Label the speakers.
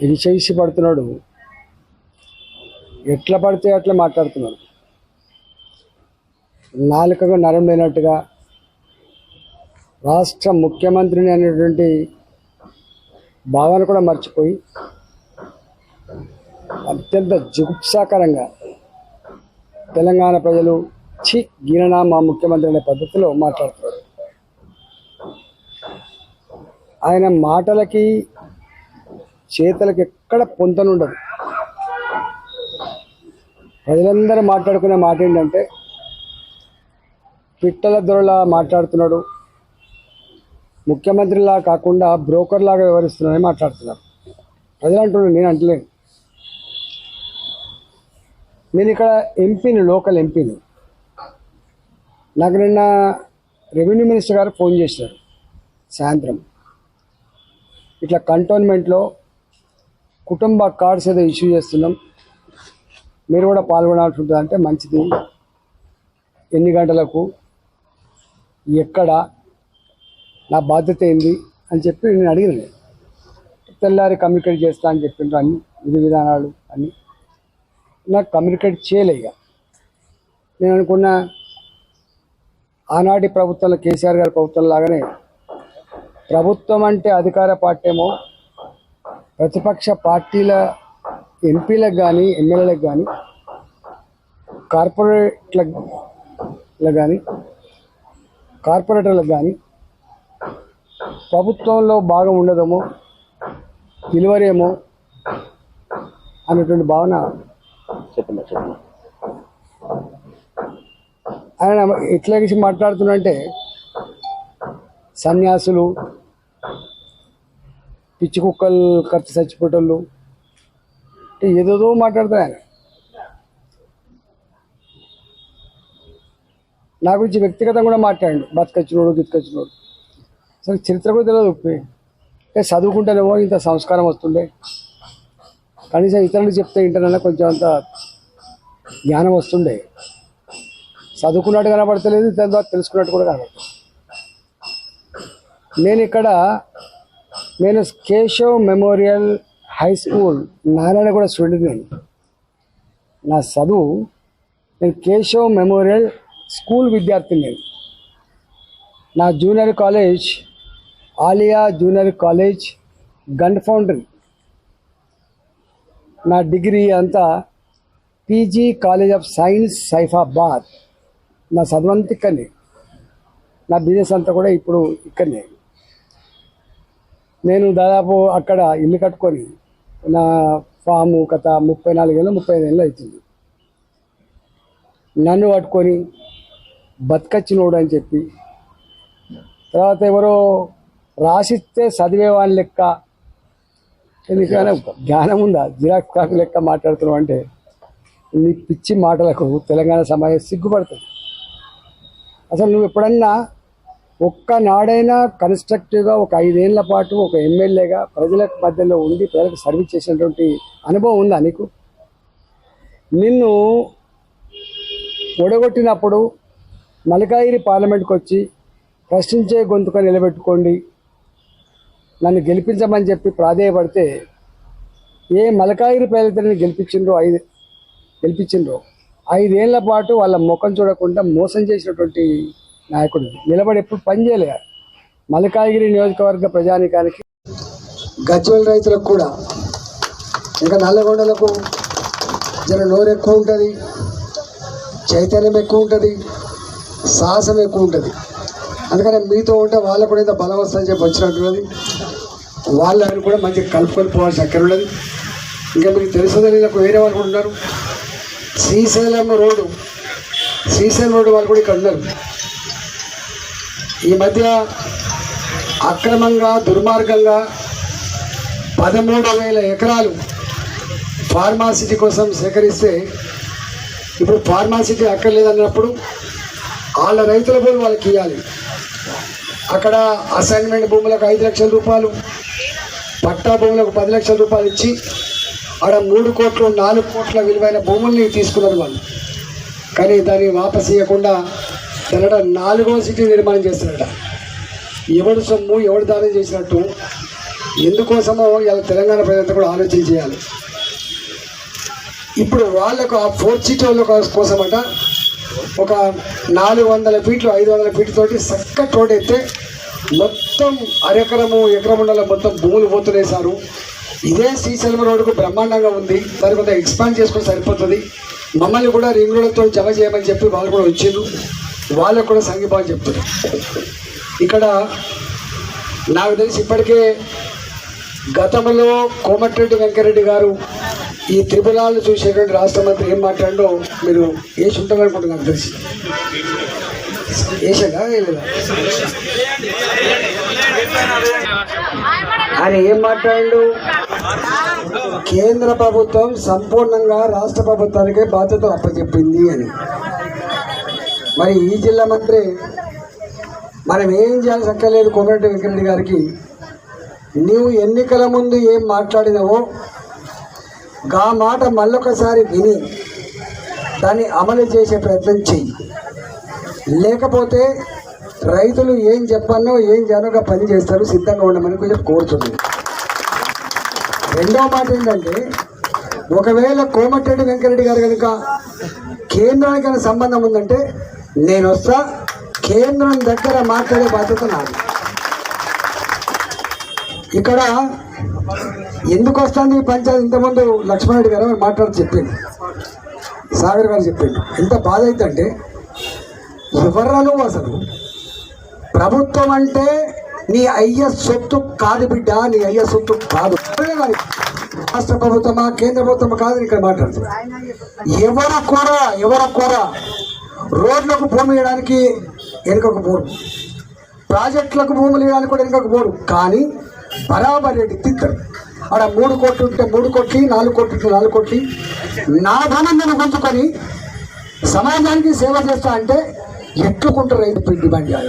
Speaker 1: ఇరిచేసి పడుతున్నాడు. ఎట్లా పడితే అట్లా మాట్లాడుతున్నాడు. నాలుకగా నరం లేనట్టుగా రాష్ట్ర ముఖ్యమంత్రిని అనేటువంటి భావన కూడా మర్చిపోయి అత్యంత జుగుప్సాకరంగా తెలంగాణ ప్రజలు చి గీననా మా ముఖ్యమంత్రి అనే పద్ధతిలో మాట్లాడుతున్నారు. ఆయన మాటలకి చేతలకు ఎక్కడ పొంతనుండదు. ప్రజలందరూ మాట్లాడుకునే మాట ఏంటంటే పిట్టల దొరలా మాట్లాడుతున్నాడు ముఖ్యమంత్రిలా కాకుండా బ్రోకర్లాగా లాగా మాట్లాడుతున్నారు. ప్రజలు అంటున్నాడు నేను అంటలేను. నేను ఇక్కడ ఎంపీని లోకల్ ఎంపీని. నాకు నిన్న రెవెన్యూ మినిస్టర్ గారు ఫోన్ చేశారు సాయంత్రం. ఇట్లా కంటోన్మెంట్లో కుటుంబ కార్డ్స్ ఏదో ఇష్యూ చేస్తున్నాం మీరు కూడా పాల్గొనాల్సి ఉంటుంది అంటే మంచిది. ఎన్ని గంటలకు ఎక్కడ నా బాధ్యత ఏంది అని చెప్పి నేను అడిగిన తెల్లారి కమ్యూనికేట్ చేస్తా అని చెప్పిండ్రు అన్ని విధి విధానాలు అన్నీ. నాకు కమ్యూనికేట్ చేయలే ఇక. నేను అనుకున్న ఆనాటి ప్రభుత్వంలో కేసీఆర్ గారి ప్రభుత్వం లాగానే ప్రభుత్వం అంటే అధికార పార్టీ ఏమో ప్రతిపక్ష పార్టీల ఎంపీలకు కానీ ఎమ్మెల్యేలకు కానీ కార్పొరేట్లకు కానీ కార్పొరేటర్లకు కానీ ప్రభుత్వంలో భాగం ఉండదేమో విలువరేమో అనేటువంటి భావన
Speaker 2: చెప్పండి చెప్పండి.
Speaker 1: ఆయన ఎట్లా మాట్లాడుతున్నంటే సన్యాసులు పిచ్చి కుక్కలు ఖర్చు చచ్చిపోయేటోళ్ళు. అంటే ఏదేదో మాట్లాడతారు ఆయన. నా గురించి వ్యక్తిగతంగా కూడా మాట్లాడండి. బతకొచ్చినోడు గితకొచ్చినోడు అసలు చరిత్ర కూడా తెలియదు ఉప్పి. అంటే చదువుకుంటేనేమో ఇంత సంస్కారం వస్తుండే. కనీసం ఇతరులు చెప్తే ఇంటర్నన్నా కొంచెం అంత జ్ఞానం వస్తుండే. చదువుకున్నట్టు కనబడతలేదు దాని ద్వారా తెలుసుకున్నట్టు కూడా కనబడుతుంది నేను ఇక్కడ నేను Keshav memorial high school Narayana కూడా స్టూడెంట్ నేను. నా చదువు నేను కేశవ్ మెమోరియల్ స్కూల్ విద్యార్థిని నేను. నా junior college Aliya junior college Gunfoundry. నా డిగ్రీ అంతా PG college of science Saifabad. నా చదువంతా ఇక్కడనే. నా బిజినెస్ అంతా కూడా ఇప్పుడు ఇక్కడనే. నేను దాదాపు అక్కడ ఇల్లు కట్టుకొని నా ఫాము కథ ముప్పై నాలుగేళ్ళు ముప్పై ఐదు ఏళ్ళు అవుతుంది. నన్ను పట్టుకొని బతకచ్చినోడు అని చెప్పి తర్వాత ఎవరో రాసిస్తే చదివేవాని లెక్క ఎందుకైనా జ్ఞానం ఉందా? జిరాక్స్ కాకు లెక్క మాట్లాడుతున్నావు అంటే నీ పిచ్చి మాటలకు తెలంగాణ సమాజం సిగ్గుపడుతుంది. అసలు నువ్వు ఎప్పుడన్నా ఒక్కనాడైనా కన్స్ట్రక్టివ్గా ఒక ఐదేళ్ళ పాటు ఒక ఎమ్మెల్యేగా ప్రజల మధ్యలో ఉండి ప్రజలకు సర్వీస్ చేసినటువంటి అనుభవం ఉందా నీకు? నిన్ను ఒడగొట్టినప్పుడు మలకాయిరి పార్లమెంట్కి వచ్చి ప్రశ్నించే గొంతుక నిలబెట్టుకోండి. నన్ను గెలిపించమని చెప్పి ప్రాధేయపడితే ఏ మలకాయిరి పేదలని గెలిపించిండ్రో ఐదు గెలిపించిండ్రో ఐదేళ్ళ పాటు వాళ్ళ ముఖం చూడకుండా మోసం చేసినటువంటి నాయకుడు. నిలబడి ఎప్పుడు పని చేయలే. నియోజకవర్గ ప్రజానికానికి గజ్వల్ రైతులకు కూడా ఇంకా నల్లగొండలకు జర నోరు ఎక్కువ ఉంటుంది చైతన్యం ఎక్కువ ఉంటుంది సాహసం ఎక్కువ ఉంటుంది. అందుకని మీతో ఉంటే వాళ్ళకు కూడా ఏదో బలం వస్తుందని చెప్పి వచ్చినట్టున్నది. వాళ్ళని కూడా మంచిగా కలుపుకొని పోవాల్సిన అక్కడ ఉన్నది. ఇంకా మీకు తెలుసుదని నాకు వేరే వాళ్ళు కూడా ఉన్నారు. శ్రీశైలం రోడ్డు శ్రీశైలం రోడ్డు వాళ్ళు కూడా ఇక్కడ ఉన్నారు. ఈ మధ్య అక్రమంగా దుర్మార్గంగా పదమూడు వేల ఎకరాలు ఫార్మాసిటీ కోసం సేకరిస్తే ఇప్పుడు ఫార్మాసిటీ అక్కర్లేదన్నప్పుడు వాళ్ళ రైతుల భూమి వాళ్ళకి ఇవ్వాలి అక్కడ అసైన్మెంట్ భూములకు ఐదు లక్షల రూపాయలు పట్టా భూములకు పది లక్షల రూపాయలు ఇచ్చి ఆడ మూడు కోట్లు నాలుగు కోట్ల విలువైన భూముల్ని తీసుకున్నారు వాళ్ళు. కానీ దాన్ని వాపస్ ఇవ్వకుండా తెల్లట నాలుగో సిటీ నిర్మాణం చేస్తున్నారట ఎవడు సొమ్ము ఎవడు దానం చేసినట్టు ఎందుకోసమో ఇలా తెలంగాణ ప్రజలంతా కూడా ఆలోచన చేయాలి. ఇప్పుడు వాళ్ళకు ఆ ఫోర్ సీట్ వాళ్ళ కోసమట ఒక నాలుగు వందల ఫీట్లు ఐదు వందల ఫీట్ల తోటి చక్కటి రోడ్ మొత్తం అరెకరము ఎకరముండల మొత్తం భూములు పోతున్నాయి సారు. ఇదే శ్రీశైలం రోడ్డుకు బ్రహ్మాండంగా ఉంది. దాని కొంత ఎక్స్పాండ్ చేసుకుని సరిపోతుంది. మమ్మల్ని కూడా రింగ్ రోడ్లతో జమ చేయమని చెప్పి వాళ్ళు కూడా వచ్చిండ్రు. వాళ్ళకు కూడా సంఘీభావం చెప్తున్నారు ఇక్కడ నాకు తెలిసి ఇప్పటికే గతంలో కోమటిరెడ్డి వెంకరెడ్డి గారు ఈ త్రిపురాలను చూసేటువంటి రాష్ట్ర మంత్రి ఏం మాట్లాడో మీరు వేసి ఉంటారు అనుకుంటున్నాను నాకు తెలిసి. వేసాడా ఆయన ఏం మాట్లాడు కేంద్ర ప్రభుత్వం సంపూర్ణంగా రాష్ట్ర ప్రభుత్వానికే బాధ్యతలు అప్పచెప్పింది అని. మరి ఈ జిల్లా మంత్రి మనం ఏం చేయాల్సి అక్కర్లేదు కోమరెడ్డి వెంకరెడ్డి గారికి? నీవు ఎన్నికల ముందు ఏం మాట్లాడినావో గా మాట మళ్ళొకసారి విని దాన్ని అమలు చేసే ప్రయత్నం చెయ్యి. లేకపోతే రైతులు ఏం చెప్పానో ఏం జనగా పని చేస్తారు సిద్ధంగా ఉండమని కొంచెం కోరుతున్నాను రెండో మాట ఏంటంటే ఒకవేళ కోమటిరెడ్డి వెంకరెడ్డి గారు కనుక కేంద్రానికి సంబంధం ఉందంటే నేను వస్తా. కేంద్రం దగ్గర మాట్లాడే బాధ్యత నాది. ఇక్కడ ఎందుకు వస్తుంది పంచాయతీ? ఇంతకుముందు లక్ష్మణరెడ్డి గారు మాట్లాడి చెప్పింది సాగర్ గారు చెప్పిండు. ఎంత బాధ అవుతుందంటే ఎవర్రా నువ్వు అసలు. ప్రభుత్వం అంటే నీ అయ్య సొత్తు కాదు బిడ్డ నీ అయ్య సొత్తు కాదు. రాష్ట్ర ప్రభుత్వమా కేంద్ర ప్రభుత్వమా కాదు ఇక్కడ మాట్లాడుతుంది ఎవరు కూర? ఎవరు కూర? రోడ్లకు భూమి ఇవ్వడానికి వెనుకకు పోరు ప్రాజెక్టులకు భూములు ఇవ్వడానికి కూడా వెనుకకు పోరు కానీ బరాబర్ రేటు తిత్తారు ఆడ మూడు కోట్లు ఉంటే మూడు కోట్లు నాలుగు కోట్లు ఉంటే నాలుగు కోట్లు. నా ధనం నేను గుంజుకొని సమాజానికి సేవ చేస్తా అంటే ఎట్లుకుంటారు రైతు డిమాండ్ చేయాలి